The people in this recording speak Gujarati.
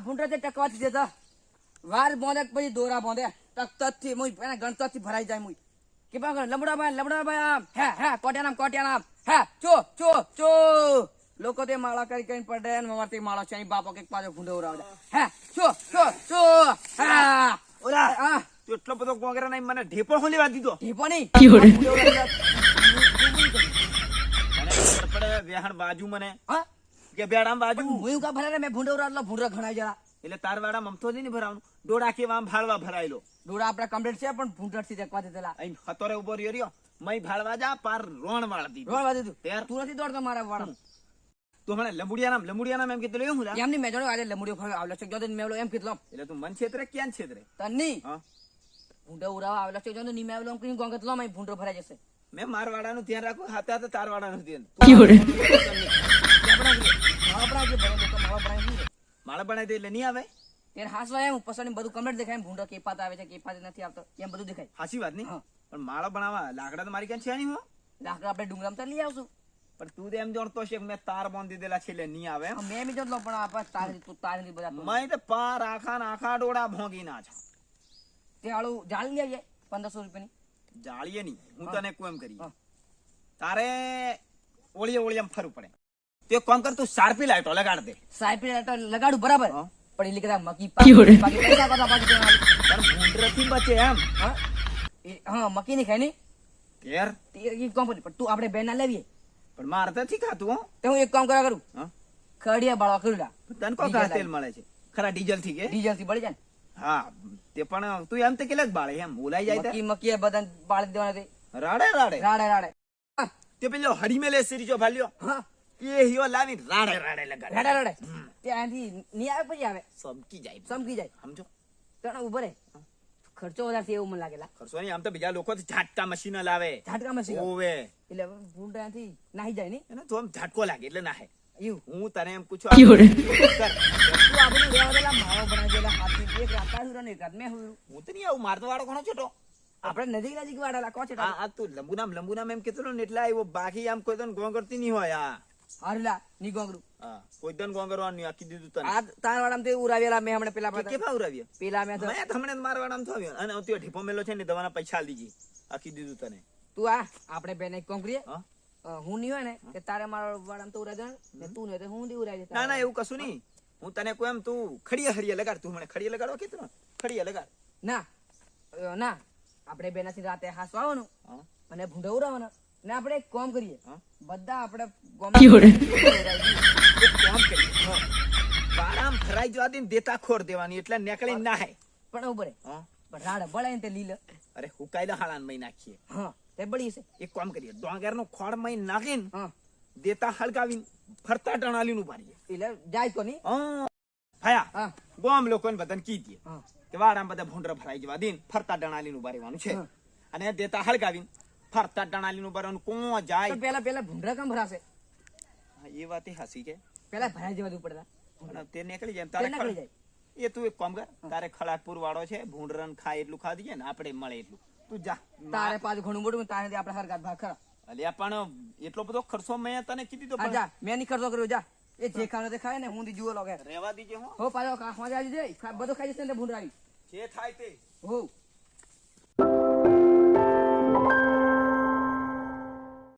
તે ટકવાથી દેતા વાર બોંધે પછી દોરા બોંધે. તક તકથી મુઈ એના ગણતરથી ભરાઈ જાય મુઈ. કે બા લમડા ભાઈ લમડા ભાઈ આમ. હે હે કોટ્યા નામ કોટ્યા નામ હે ચો ચો ચો. લોકો તે માળા કરી કરીને પડે ને મારતી માળા છે અહીં બાપો કે પાછો ભૂંડો ઉરાવડે હે ચો ચો ચો. હા. ઓલા હા. તું એટલો બધો ગોંગરા નહીં મને ઢેપો હું લેવા દીધો? ઢીપો નહીં. ભૂંડો. પડે વેહાણ બાજુ મને. હા? કે બેડામ બાજુ. હું કા ભરે મેં ભૂંડો ઉરાવડલો ભૂંડો ઘણાય જરા એટલે તાર વાડા મમતો નહીં ભરાવાનું. ડોડા કે વામ ભાળવા ભરાયેલો. ડોડા આપડા કમ્પ્લીટ છે પણ ભૂંડો થી દેખવા દેલા અહીં હતોરે ઊભો રહ્યો રહ્યો. મય ભાળવા જા પાર રોણ વાળ દીધું. રોડ વાદી તું યાર તું નથી દોડતો મારા વાળા. તું હમણાં લંબુડિયા નામ લંબુડિયા નામ એમ કીધું હું એમની મેં આજે લંબુડિયો ફરવા આવલો છે જો તો મેવલો એમ કીધું એટલે તું મન છેતરે ક્યાં છેતરે? તન્ની ભૂંડો ઉરાવા આવલો છે જો તો ની મેવલો એમ કીધું ગોંગત લો મારી ભૂંડો ભરાઈ જશે. મેં મારવાડાનું ધ્યાન રાખું હાથે હાથે તાર વાડાનું ધ્યાન. માળા બનાવી દે એટલે નહીં આવે? ત્યારે હાસવા એમ પસંદ બધું કમ્પ્લીટ દેખાય એમ ભૂંડો કેપાત આવે છે કેપાત નથી આવતો એમ બધું દેખાય. હાચી વાત નહીં? પણ માળો બનાવવા લાકડા તો મારી ક્યાં છે નહીં હો? લાકડા આપણે ડુંગરામાં લઈ આવશું. પણ તું એમ જાણતો છે મેં તાર બાંધી દીધેલા છે એટલે નહીં આવે મેં બી જોત લો પણ આપણે તારી તું તારી બધા મેં તો પાર આખા આખા ડોળા ભોંગી ના છે. તે હાલું જાળી લઈ પંદરસો રૂપિયાની. જાળીએ નહીં હું તને કોઈ એમ કરી તારે ઓળીએ ઓળીએ ફરવું પડે. તો કોમ કર તું સારપી લાઈટો લગાડ દે. સારપી લાઈટો લગાડું બરાબર? પણ એટલે કદા મકી. બાકી પૈસા બધા બાકી. તાર ભૂંડરથી બચે એમ હા? એ- હા મકી નહીં ખાય નહીં? ઘેર તે એ કામ પણ તું આપણે બેન ના લેવીએ. પણ મારે તો નથી ખાતું હો. તો હું એક કામ કરા? કરું ખડિયા બાળવા કરું લા. તને કો ડીઝલ તેલ મળે છે. ખરા ડીઝલથી કે? ડીઝલથી બળી જાય હા તે પણ તું એમ તે કેટલાક બાળે એમ બોલાઈ જાય મકી મકી બધા બાળી દેવાના રાડે રાડે. રાડે રાડે. તે પેલો હડીમેલે સિરીજો ભાલ્યો. હા. એ હિયો લાવી રાડે રાડે લગાડે. રાડે રાડે. તે અહીંથી આવે પછી આવે. સમકી જાય. સમકી જાય. સમજો. તને ઊભો રે ખર્ચો વધારે છે એવું મને લાગેલા ખર્ચો નહીં આમ તો બીજા લોકો ઝાટકા મશીનો લાવે ઝાટકામાં શીખો ઓવે. એટલે ભૂલ નાહી જાય ને એને તો આમ ઝાટકો લાગે એટલે હું તને એમ પૂછું. તું તો વાળો આપણે નજીક નજીક કોચ આ આ તું લંબુનામ લંબુનામ એમ કીધું ને એટલે આવ્યો બાકી આમ કોઈ તને ગોંગરતી નહીં હોય આ. હારલા ની ગોંગડું હા, કોઈ તને ગોંગરવાનું નહીં આખી દીધું તને. આ તાર વાળામાં તે ઉરાવેલા મેં હમણાં પેલા કે બધા- ઉરાવ્યા? પેલા મેં તો મેં તમને મારવાડામાં થયો. અને ત્યાં ઢીપો મેલો છે ને દવાના પૈસા આલી આખી દીધું તને. તું આ આપણે બેન એક કામ કરીએ. હા? અ, હું નહીં હોય ને કે તારે મારા વાળામાં તો ઉરાઈ ને તું નહીં તો હું નહીં ઉરાઈ ના ના એવું કશું નહીં. હું તને કોઈ એમ તું ખડીયા ખડીએ લગાડ. તું મને ખડીએ લગાડો કે ને ખડીએ લગાડ. ના ના. આપણે બેનાથી રાતે હાસવાનું અને ભૂંડો ઉરાવવાનો ને આપણે એક કામ કરીએ. બધા આપણે. કામ કરીએ બારામ ફરાઈ જવા દે ને દેતા ખોર દેવાની એટલે નીકળી નાહે પણ ઊભો પણ રાડ બળાય ને તે લીલ. અરે હુકાઈ દે હાલાન મહી નાખીએ. હા તે બળી છે. એક કામ કરીએ ડોંગર નો ખોડ મય નાખીને હા. દેતા હળગાવીને ફરતા ટણાલીનું પાડીએ એટલે જાય તો નહીં? હા. ભયા હા. ગોમ લોકોને બધાને કી દે. કે વારામ બધા ભૂંડરા ભરાઈ જવા દે ફરતા ટણાલી નું બારેવાનું છે. અને દેતા હળગાવીને ફરતા ટણાલીનું બારવાનું કોણ જાય? પેલા પેલા ભૂંડરા કામ ભરાશે. એ વાત હસી કે પેલા ભરાઈ જવા દઉં પડતા. તે નીકળી જાય તારે નીકળી જાય. એ તું એક કામ કર તારે ખળાકપુર વાળો છે ભૂંડરન ખાય એટલું ખાધી છે ને આપણે મળે એટલું. તું જા. તારે પાછું ઘણું મોટું તારે આપણે હરગાત ભાગ ખરા. અલ્યા પણ એટલો બધો ખર્ચો મેં તને કીધી તો જા. મેં નહીં ખર્ચો કર્યો જા. એ જે ખાવાનો તે ખાય ને હું દી જુઓ લોગે. રેવા દીજે હો. હો પાછો કાખમાં જાય છે ખાઈ જશે ને ભૂંડરાવી જે થાય તે. હો